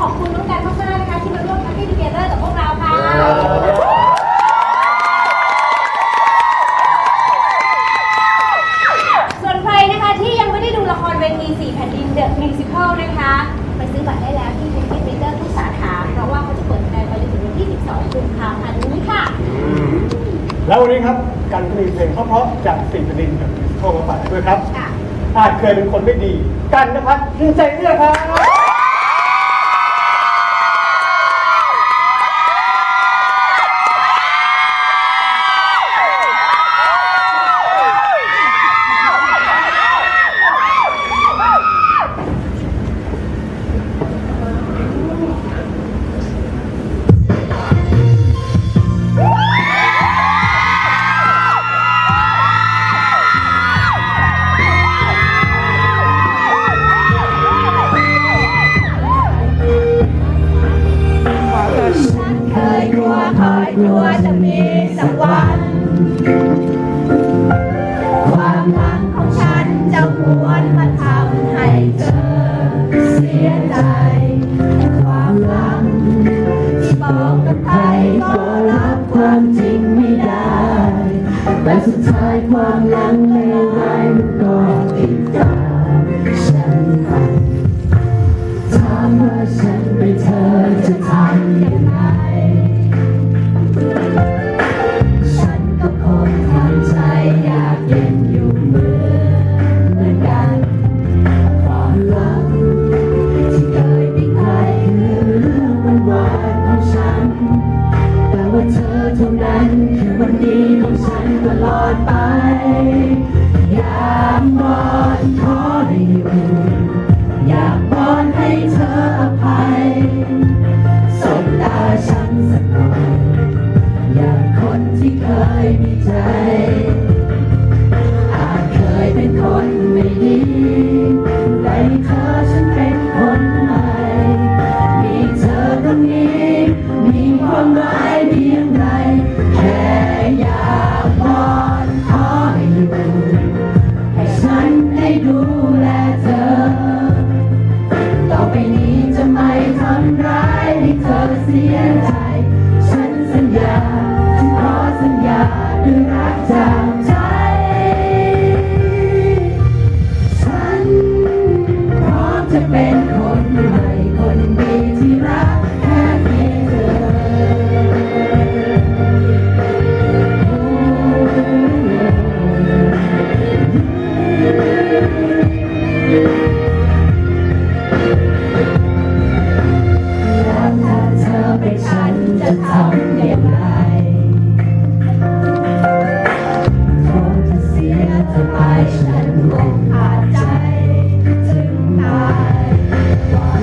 ขอบคุณน้องกันมากๆนะคะที่มาร่วมปาร์ตี้ทูเกเตอร์กับพวกเราค่ะส่วนใครนะคะที่ยังไม่ได้ดูละครเวที4แผ่นดินเดอะมิวสิคลนะคะ ไปซื้อบัตรได้แล้วที่เซ็นทรัลเซ็นเตอร์ทุกสาขาเพราะว่าเขาจะเปิดแสดงไปจนถึงวันที่ 12กุมภาพันธ์นี้ค่ะ แล้ววันนี้ครับการมีเพลงเพราะๆจากสิ่งประดินกับมิวสิคมาฝากด้วยครับค่ะอาจเคยเป็นคนไม่ดี กันนภัทรยินใจเรื่องครับ แต่สุดท้ายความหลังเลวร้ายมันก็ติดตามฉันไปถามว่าฉัน เธอฉันเป็นคนใหม่ มีเธอตรงนี้ มีความหมายเพียงไรแค่อยากวอนขอให้อยู่ให้ฉันได้ดูแลเธอ ต่อไปนี้จะไม่ทำร้ายให้เธอเสียใจ ฉันสัญญา ฉันขอสัญญาด้วยรักจาก เป็นคนใหม่คน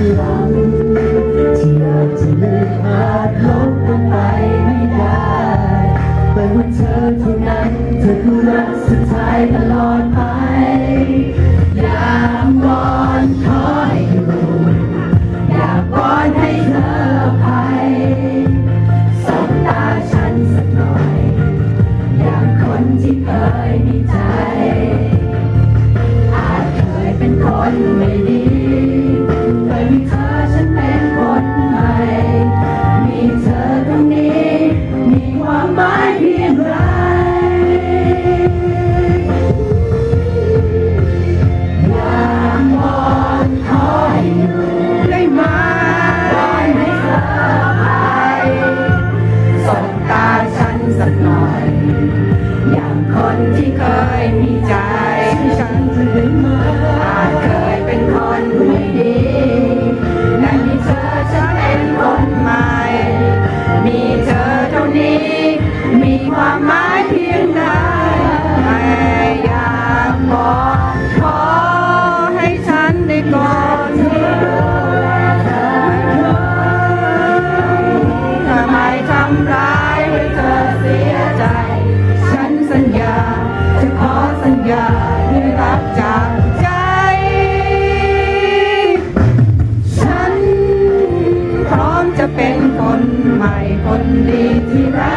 ถึ อย่างคนที่เคยมีใจฉันหรือไม่ คนดีที่รัก